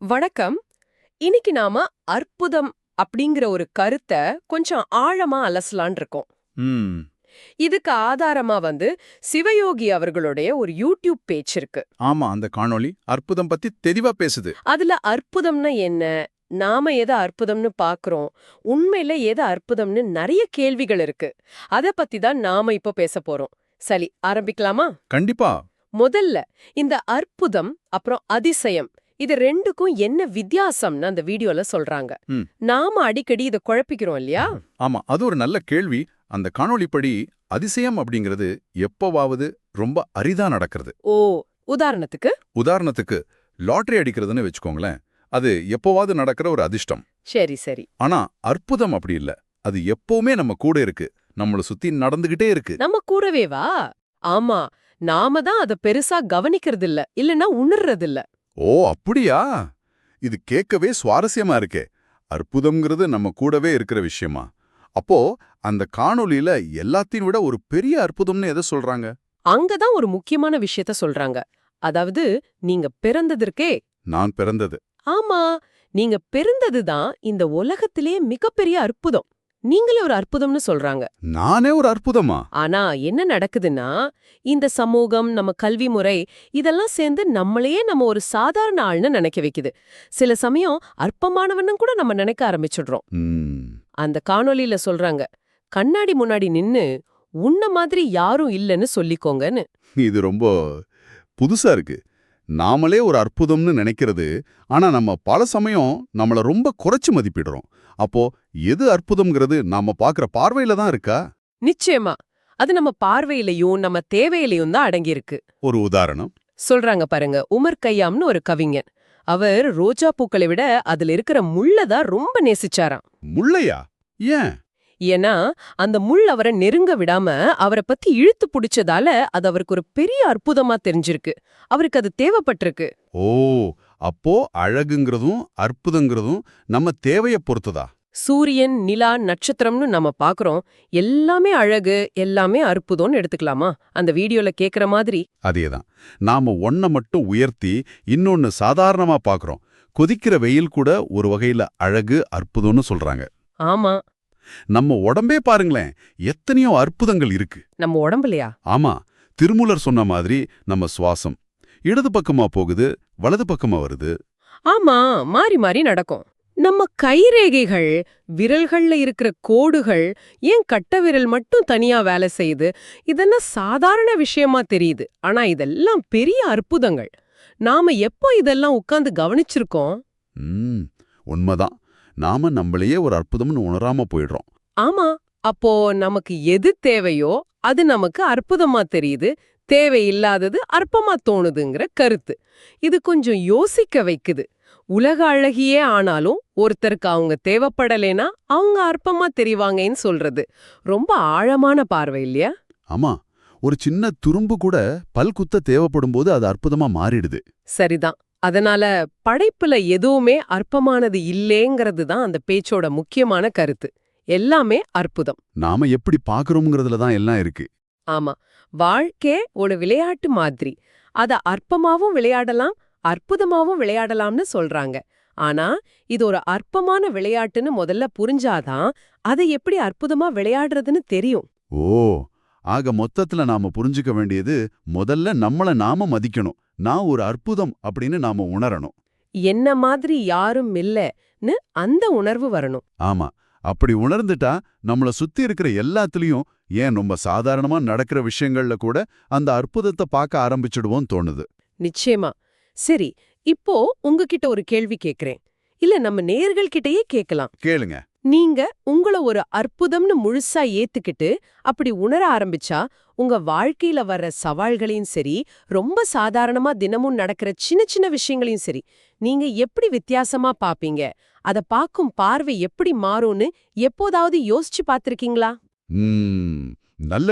வணக்கம். இன்னைக்கு நாம அற்புதம் அப்படிங்கிற ஒரு கருத்தை கொஞ்சம் ஆழமா அலசலான் இருக்கோம். இதுக்கு ஆதாரமா வந்து சிவயோகி அவர்களுடைய ஒரு யூடியூப் பேஜ் இருக்கு. ஆமா அந்த காணொளி அற்புதம் பத்தி தெளிவா பேசுது. அதுல அற்புதம்னா என்ன? நாம எதை அற்புதம்னு பாக்குறோம்? உண்மையில எது அற்புதம்னு நிறைய கேள்விகள் இருக்கு. அத பத்தி தான் நாம இப்போ பேச போறோம். சரி ஆரம்பிக்கலாமா? கண்டிப்பா. முதல்ல இந்த அற்புதம் அப்புறம் அதிசயம் இது ரெண்டுக்கும் என்ன வித்தியாசம்னு அந்த வீடியோல சொல்றாங்க. நாம அடிக்கடி இத குழப்பிக்கிறோம் இல்லையா? ஆமா அது ஒரு நல்ல கேள்வி. அந்த காணொளிப்படி அதிசயம் அப்படிங்கிறது எப்பவாவது ரொம்ப அரிதா நடக்கிறது. ஓ உதாரணத்துக்கு? உதாரணத்துக்கு லாட்டரி அடிக்கிறதுன்னு வச்சுக்கோங்களேன் அது எப்பவாவது நடக்கிற ஒரு அதிர்ஷ்டம். சரி சரி. ஆனா அற்புதம் அப்படி இல்ல. அது எப்பவுமே நம்ம கூட இருக்கு. நம்மள சுத்தி நடந்துகிட்டே இருக்கு. நம்ம கூடவே வா ஆமா நாம தான் அத பெருசா கவனிக்கிறது இல்ல இல்லனா உணர்றது இல்ல ஓ அப்படியா? இது கேட்கவே சுவாரஸ்யமா இருக்கே. அற்புதம்ங்கிறது நம்ம கூடவே இருக்கிற விஷயமா? அப்போ அந்த காணொளியில எல்லாத்தையும் விட ஒரு பெரிய அற்புதம்னு எதை சொல்றாங்க? அங்கதான் ஒரு முக்கியமான விஷயத்த சொல்றாங்க. அதாவது நீங்க பிறந்ததற்கே நான் பிறந்தது. ஆமா நீங்க பிறந்ததுதான் இந்த உலகத்திலே மிகப்பெரிய அற்புதம். நீங்களே ஒரு அற்புதம்னு சொல்றாங்க. நானே ஒரு அற்புதமா? ஆனா என்ன நடக்குதுன்னா இந்த சமூகம் நம்ம கல்வி முறை இதெல்லாம் சேர்ந்து நம்மளையே நம்ம ஒரு சாதாரண ஆள்னு நினைக்க வைக்குது. சில சமயம் அற்பமானவன்னு கூட நம்ம நினைக்க ஆரம்பிச்சிடுறோம். அந்த காணொளியில சொல்றாங்க கண்ணாடி முன்னாடி நின்னு உன்ன மாதிரி யாரும் இல்லைன்னு சொல்லிக்கோங்கன்னு. இது ரொம்ப புதுசா இருக்கு. நாமளே ஒரு அற்புதம்னு நினைக்கிறது. ஆனா நம்ம பல சமயம் நம்மள ரொம்ப குறைச்சு மதிப்பிடுறோம். அப்போ எது அற்புதம்ங்கிறது நாம பாக்குற பார்வையில தான் இருக்கா? நிச்சயமா. அது நம்ம பார்வையிலையும் நம்ம தேவையிலையும் தான் அடங்கியிருக்கு. ஒரு உதாரணம். சொல்றாங்க பாருங்க. உமர் கய்யாம்னு ஒரு கவிஞன். அவர் ரோஜா பூக்களை விட அதுல இருக்கிற முள்ளதான் ரொம்ப நேசிச்சாராம். முள்ளையா? ஏன்? ஏன்னா அந்த முள் அவரை நெருங்க விடாம அவரை பத்தி இழுத்து புடிச்சதால அது அவருக்கு ஒரு பெரிய அற்புதமா தெரிஞ்சிருக்கு. அவருக்கு அது தேவைப்பட்டிருக்கு. ஓ அப்போ அழகுங்கிறதும் அற்புதங்கிறதும் நம்ம தேவைய பொறுத்ததா? சூரியன் நிலா நட்சத்திரம்னு நம்ம பாக்குறோம். எல்லாமே அழகு எல்லாமே அற்புதம்னு எடுத்துக்கலாமா? அந்த வீடியோல கேக்குற மாதிரி. அதேதான். நாம ஒன்ன மட்டும் உயர்த்தி இன்னொன்னு சாதாரணமா பாக்குறோம். கொதிக்கிற வெயில் கூட ஒரு வகையில அழகு அற்புதம்னு சொல்றாங்க. ஆமா. நம்ம உடம்பே பாருங்களேன் எத்தனையோ அற்புதங்கள் இருக்கு. நம்ம உடம்புலையா? ஆமா திருமூலர் சொன்ன மாதிரி நம்ம சுவாசம். இடது பக்கமா போகுது வலது பக்கமா வருது. ஆமா மாறி மாறி நடக்கும். நம்ம கைரேகைகள் விரல்கள்ல இருக்கிற கோடுகள் ஏன் கட்ட விரல் மட்டும் தனியா வேலை செய்யுது? இதெல்லாம் சாதாரண விஷயமா தெரியுது. ஆனா இதெல்லாம் பெரிய அற்புதங்கள். நாம எப்போ இதெல்லாம் உட்கார்ந்து கவனிச்சிருக்கோம்? உண்மைதான். நாம நம்மளையே ஒரு அற்புதம்னு உணராம போயிடுறோம். ஆமா அப்போ நமக்கு எது தேவையோ அது நமக்கு அற்புதமா தெரியுது தேவையில்லாதது அற்பமா தோணுதுங்கிற கருத்து. இது கொஞ்சம் யோசிக்க வைக்குது. உலக அழகியே ஆனாலும் ஒருத்தருக்கு அவங்க தேவைப்படலைனா அவங்க அற்பமா தெரிவாங்கன்னு சொல்றது. ரொம்ப ஆழமான பார்வை இல்லையா? ஆமா ஒரு சின்ன துரும்பு கூட பல் குத்த தேவைப்படும் போது அது அற்புதமா மாறிடுது. சரிதான். அதனால படைப்புல எதுவுமே அற்பமானது இல்லேங்கிறது தான் அந்த பேச்சோட முக்கியமான கருத்து. எல்லாமே அற்புதம். நாம எப்படி பாக்குறோம்ங்கிறதுல தான் எல்லாம் இருக்கு. ஆமா. வாழ்க்கை ஒரு விளையாட்டு மாதிரி. அத அற்பமாவும் விளையாடலாம் அற்புதமாவும் விளையாடலாம்னு சொல்றாங்க. ஆனா இது ஒரு அற்பமான விளையாட்டுன்னு முதல்ல புரிஞ்சாதான் அதை எப்படி அற்புதமா விளையாடுறதுன்னு தெரியும். ஓ! ஆக மொத்தத்துல நாம புரிஞ்சுக்க வேண்டியது முதல்ல நம்மள நாம மதிக்கணும். நான் ஒரு அற்புதம் அப்படின்னு நாம உணரணும். என்ன மாதிரி யாரும் இல்லன்னு அந்த உணர்வு வரணும். ஆமா. அப்படி உணர்ந்துட்டா நம்மள சுத்தி இருக்கிற எல்லாத்துலயும் ஏன் ரொம்ப சாதாரணமா நடக்கிற விஷயங்கள்ல கூட அந்த அற்புதத்தை பார்க்க ஆரம்பிச்சிடுவோம் தோணுது. நிச்சயமா. சரி இப்போ உங்ககிட்ட ஒரு கேள்வி கேக்குறேன். இல்ல நம்ம நேர்கள் கிட்டயே கேக்கலாம். கேளுங்க. நீங்க உங்கள ஒரு அற்புதம்னு முழுசா ஏத்துக்கிட்டு அப்படி உணர ஆரம்பிச்சா உங்க வாழ்க்கையில வர்ற சவால்களையும் சரி ரொம்ப சாதாரணமா தினமும் நடக்கிற சின்ன சின்ன விஷயங்களையும் சரி நீங்க எப்படி வித்தியாசமா பாப்பீங்க? அத பாக்கும் பார்வை எப்படி மாறும்னு எப்போதாவது யோசிச்சு பாத்திருக்கீங்களா? நல்ல